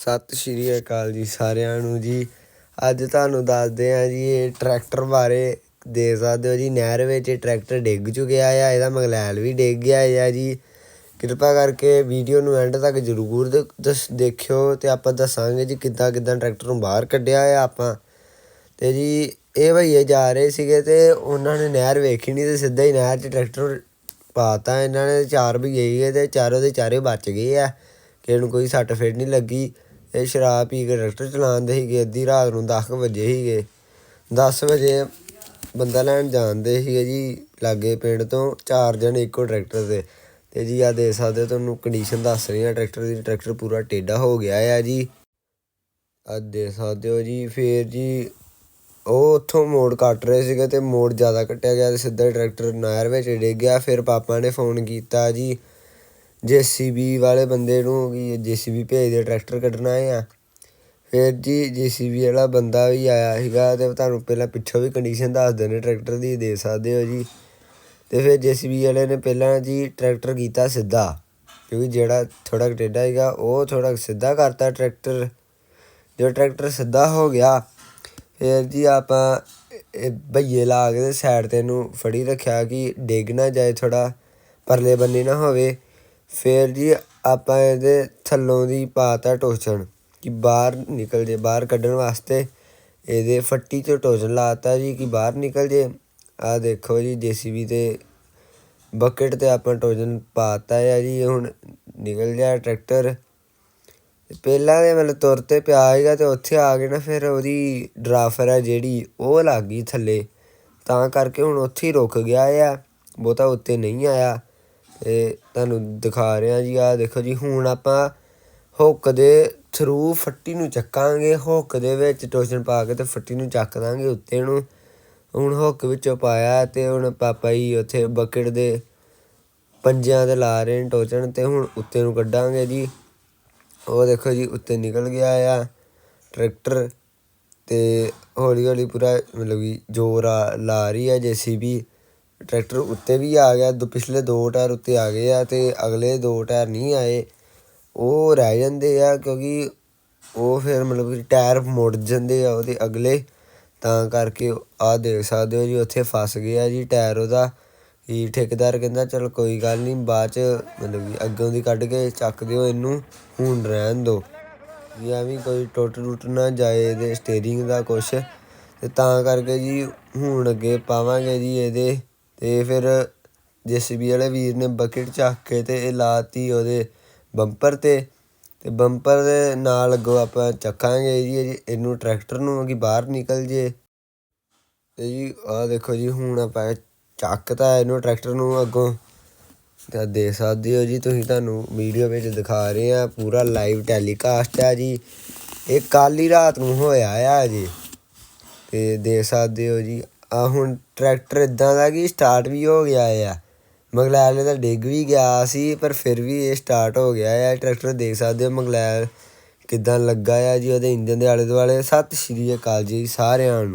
ਸਤਿ ਸ਼੍ਰੀ ਅਕਾਲ ਜੀ ਸਾਰਿਆਂ ਨੂੰ ਜੀ। ਅੱਜ ਤੁਹਾਨੂੰ ਦੱਸਦੇ ਆ ਜੀ, ਇਹ ਟਰੈਕਟਰ ਬਾਰੇ ਦੇਖ ਸਕਦੇ ਹੋ ਜੀ। ਨਹਿਰ ਵਿੱਚ ਇਹ ਟਰੈਕਟਰ ਡਿੱਗ ਚੁੱਕਿਆ ਆ, ਇਹਦਾ ਮਗਲੈਲ ਵੀ ਡਿੱਗ ਗਿਆ ਆ ਜੀ। ਕਿਰਪਾ ਕਰਕੇ ਵੀਡੀਓ ਨੂੰ ਐਂਡ ਤੱਕ ਜ਼ਰੂਰ ਦੇ- ਦਸ- ਦੇਖਿਓ ਤੇ ਆਪਾਂ ਦੱਸਾਂਗੇ ਜੀ ਕਿੱਦਾਂ ਕਿੱਦਾਂ ਟਰੈਕਟਰ ਨੂੰ ਬਾਹਰ ਕੱਢਿਆ ਆ ਆਪਾਂ। ਤੇ ਜੀ, ਇਹ ਭਈਏ ਜਾ ਰਹੇ ਸੀਗੇ ਤੇ ਉਹਨਾਂ ਨੇ ਨਹਿਰ ਵੇਖੀ ਨਹੀਂ ਤੇ ਸਿੱਧਾ ਹੀ ਨਹਿਰ 'ਚ ਟਰੈਕਟਰ ਪਾਤਾ। ਇਹਨਾਂ ਨੇ ਚਾਰ ਭਈਏ ਸੀਗੇ ਤੇ ਚਾਰੋਂ ਦੇ ਚਾਰੇ ਬਚ ਗਏ ਆ। ਕਿਸੇ ਨੂੰ ਕੋਈ ਸੱਟ ਫੇਟ ਨਹੀਂ ਲੱਗੀ। ਇਹ ਸ਼ਰਾਬ ਪੀ ਕੇ ਟਰੈਕਟਰ ਚਲਾਉਂਦੇ ਸੀਗੇ, ਅੱਧੀ ਰਾਤ ਨੂੰ 10 ਵਜੇ ਸੀਗੇ। 10 ਵਜੇ ਬੰਦਾ ਲੈਣ ਜਾਂਦੇ ਸੀਗੇ ਜੀ ਲਾਗੇ ਪਿੰਡ ਤੋਂ, ਚਾਰ ਜਣੇ ਇੱਕੋ ਟਰੈਕਟਰ ਤੇ। ਤੇ ਜੀ ਆ ਦੇ ਸਕਦੇ ਹੋ, ਤੁਹਾਨੂੰ ਕੰਡੀਸ਼ਨ ਦੱਸ ਰਹੀ ਆ ਟਰੈਕਟਰ ਦੀ, ਟਰੈਕਟਰ ਪੂਰਾ ਟੇਢਾ ਹੋ ਗਿਆ ਆ ਜੀ। ਆ ਦੇ ਸਕਦੇ ਹੋ ਜੀ, ਫੇਰ ਜੀ ਉਹ ਉੱਥੋਂ ਮੋੜ ਕੱਟ ਰਹੇ ਸੀਗੇ ਤੇ ਮੋੜ ਜ਼ਿਆਦਾ ਕੱਟਿਆ ਗਿਆ ਤੇ ਸਿੱਧਾ ਟਰੈਕਟਰ ਨਾਇਰ ਵਿੱਚ ਡਿੱਗ ਗਿਆ। ਫਿਰ ਪਾਪਾ ਨੇ ਫੋਨ ਕੀਤਾ ਜੀ ਜੀਸੀਬੀ ਵਾਲੇ ਬੰਦੇ ਨੂੰ ਕਿ ਜੀਸੀਬੀ ਭੇਜ ਦੇ, ਟਰੈਕਟਰ ਕੱਢਣਾ ਆ। ਫਿਰ ਜੀ ਜੀਸੀਬੀ ਵਾਲਾ ਬੰਦਾ ਵੀ ਆਇਆ ਸੀਗਾ ਤੇ ਤੁਹਾਨੂੰ ਪਹਿਲਾਂ ਪਿੱਛੋਂ ਵੀ ਕੰਡੀਸ਼ਨ ਦੱਸ ਦਿੰਦੇ ਟਰੈਕਟਰ ਦੀ ਦੇ ਸਕਦੇ ਹੋ ਜੀ। ਤੇ ਫਿਰ ਜੀਸੀਬੀ ਵਾਲੇ ਨੇ ਪਹਿਲਾਂ ਜੀ ਟਰੈਕਟਰ ਕੀਤਾ ਸਿੱਧਾ, ਕਿਉਂਕਿ ਜਿਹੜਾ ਥੋੜਾ ਟੇਢਾ ਸੀਗਾ, ਉਹ ਥੋੜਾ ਸਿੱਧਾ ਕਰਤਾ ਟਰੈਕਟਰ। ਜੋ ਟਰੈਕਟਰ ਸਿੱਧਾ ਹੋ ਗਿਆ, ਫਿਰ ਜੀ ਆਪਾਂ ਇਹ ਭਈਏ ਲਾ ਕੇ ਸਾਈਡ ਤੇ ਨੂੰ ਫੜੀ ਰੱਖਿਆ ਕਿ ਡਿੱਗ ਨਾ ਜਾਏ ਥੋੜਾ ਪਰਲੇ ਬੰਨੇ ਨਾ ਹੋਵੇ। ਫਿਰ ਜੀ ਆਪਾਂ ਇਹਦੇ ਥੱਲੋਂ ਦੀ ਪਾਤਾ ਟੋਚਣ ਕਿ ਬਾਹਰ ਨਿਕਲ ਜੇ, ਬਾਹਰ ਕੱਢਣ ਵਾਸਤੇ। ਇਹਦੇ ਫੱਟੀ 'ਚ ਟੋਚਨ ਲਾਤਾ ਜੀ ਕਿ ਬਾਹਰ ਨਿਕਲ ਜੇ। ਆ ਦੇਖੋ ਜੀ, ਜੀਸੀਬੀ ਤੇ ਬਕਟ ਤੇ ਆਪਾਂ ਟੋਜਨ ਪਾਤਾ ਆ ਜੀ ਹੁਣ ਨਿਕਲ ਗਿਆ ਟਰੈਕਟਰ। ਪਹਿਲਾਂ ਦੇ ਮਤਲਬ ਤੁਰ ਤੇ ਪਿਆ ਸੀਗਾ ਤੇ ਉੱਥੇ ਆ ਕੇ ਨਾ ਫਿਰ ਉਹਦੀ ਡਰਾਫਰ ਹੈ ਜਿਹੜੀ, ਉਹ ਲੱਗ ਗਈ ਥੱਲੇ। ਤਾਂ ਕਰਕੇ ਹੁਣ ਉੱਥੇ ਹੀ ਰੁਕ ਗਿਆ ਆ, ਬਹੁਤਾ ਉੱਤੇ ਨਹੀਂ ਆਇਆ। ਇਹ ਤੁਹਾਨੂੰ ਦਿਖਾ ਰਿਹਾ ਜੀ, ਆਹ ਦੇਖੋ ਜੀ, ਹੁਣ ਆਪਾਂ ਹੁੱਕ ਦੇ ਥਰੂ ਫੱਟੀ ਨੂੰ ਚੱਕਾਂਗੇ, ਹੁੱਕ ਦੇ ਵਿੱਚ ਟੋਸ਼ਨ ਪਾ ਕੇ ਤੇ ਫੱਟੀ ਨੂੰ ਚੱਕ ਦਾਂਗੇ ਉੱਤੇ ਨੂੰ। ਹੁਣ ਹੁੱਕ ਵਿੱਚੋਂ ਪਾਇਆ ਤੇ ਹੁਣ ਪਾਪਾ ਜੀ ਉੱਥੇ ਬਕਟ ਦੇ ਪੰਜਿਆਂ ਤੇ ਲਾ ਰਹੇ ਨੇ ਟੋਚਣ ਤੇ ਹੁਣ ਉੱਤੇ ਨੂੰ ਕੱਢਾਂਗੇ ਜੀ। ਉਹ ਦੇਖੋ ਜੀ, ਉੱਤੇ ਨਿਕਲ ਗਿਆ ਆ ਟਰੈਕਟਰ ਤੇ ਹੌਲੀ ਹੌਲੀ ਪੂਰਾ ਮਤਲਬ ਕਿ ਜ਼ੋਰ ਆ, ਲਾ ਰਹੀ ਹੈ ਜੀਸੀਬੀ। ਟਰੈਕਟਰ ਉੱਤੇ ਵੀ ਆ ਗਿਆ, ਦੋ ਪਿਛਲੇ ਦੋ ਟਾਇਰ ਉੱਤੇ ਆ ਗਏ ਆ ਤੇ ਅਗਲੇ ਦੋ ਟਾਇਰ ਨਹੀਂ ਆਏ। ਉਹ ਰਹਿ ਜਾਂਦੇ ਆ ਕਿਉਂਕਿ ਉਹ ਫਿਰ ਮਤਲਬ ਕਿ ਟਾਇਰ ਮੁੜ ਜਾਂਦੇ ਆ ਉਹਦੇ ਅਗਲੇ। ਤਾਂ ਕਰਕੇ ਆ ਦੇਖ ਸਕਦੇ ਹੋ ਜੀ, ਉੱਥੇ ਫਸ ਗਿਆ ਜੀ ਟਾਇਰ ਉਹਦਾ। ਕਿ ਠੇਕੇਦਾਰ ਕਹਿੰਦਾ, ਚਲ ਕੋਈ ਗੱਲ ਨਹੀਂ, ਬਾਅਦ ਚ ਮਤਲਬ ਕਿ ਅੱਗੋਂ ਦੀ ਕੱਢ ਕੇ ਚੱਕ ਦਿਓ ਇਹਨੂੰ, ਹੁਣ ਰਹਿਣ ਦਿਓ ਵੀ ਐਵੇਂ ਕੋਈ ਟੁੱਟ ਟੁੱਟ ਨਾ ਜਾਏ ਇਹਦੇ ਸਟੀਅਰਿੰਗ ਦਾ ਕੁਛ। ਤੇ ਤਾਂ ਕਰਕੇ ਜੀ ਹੁਣ ਅੱਗੇ ਪਾਵਾਂਗੇ ਜੀ ਇਹਦੇ ਅਤੇ ਫਿਰ ਜੀਸੀਬੀ ਵਾਲੇ ਵੀਰ ਨੇ ਬਕਟ ਚੱਕ ਕੇ ਅਤੇ ਇਹ ਲਾਤੀ ਉਹਦੇ ਬੰਪਰ ਤੇ ਅਤੇ ਬੰਪਰ ਦੇ ਨਾਲ ਅੱਗੋਂ ਆਪਾਂ ਚੱਕਾਂਗੇ ਜੀ, ਇਹ- ਇਹਨੂੰ ਟਰੈਕਟਰ ਨੂੰ ਕਿ ਬਾਹਰ ਨਿਕਲ ਜੇ। ਅਤੇ ਜੀ ਆਹ ਦੇਖੋ ਜੀ, ਹੁਣ ਆਪਾਂ ਚੱਕਤਾ ਇਹਨੂੰ ਟਰੈਕਟਰ ਨੂੰ ਅੱਗੋਂ। ਤਾਂ ਦੇਖ ਸਕਦੇ ਹੋ ਜੀ, ਤੁਸੀਂ ਤੁਹਾਨੂੰ ਵੀਡੀਓ ਵਿੱਚ ਦਿਖਾ ਰਹੇ ਆ ਪੂਰਾ ਲਾਈਵ ਟੈਲੀਕਾਸਟ ਹੈ ਜੀ। ਇਹ ਕੱਲ ਹੀ ਰਾਤ ਨੂੰ ਹੋਇਆ ਆ ਜੀ। ਤੇ ਦੇਖ ਸਕਦੇ ਹੋ ਜੀ ਆ ਹੁਣ ਟਰੈਕਟਰ ਇਦਾਂ ਦਾ ਕਿ ਸਟਾਰਟ ਵੀ ਹੋ ਗਿਆ ਆ। ਮਗਲੈਲ ਦਾ ਡਿੱਗ ਵੀ ਗਿਆ ਸੀ, ਪਰ ਫਿਰ ਵੀ ਇਹ ਸਟਾਰਟ ਹੋ ਗਿਆ ਆ। ਟਰੈਕਟਰ ਦੇਖ ਸਕਦੇ ਹੋ ਮਗਲੈਲ ਕਿਦਾਂ ਲੱਗਾ ਆ ਜੀ ਉਹਦੇ ਇੰਜਨ ਦੇ ਆਲੇ ਦੁਆਲੇ ਸਤਿ ਸ਼੍ਰੀ ਅਕਾਲ ਜੀ ਸਾਰਿਆਂ ਨੂੰ।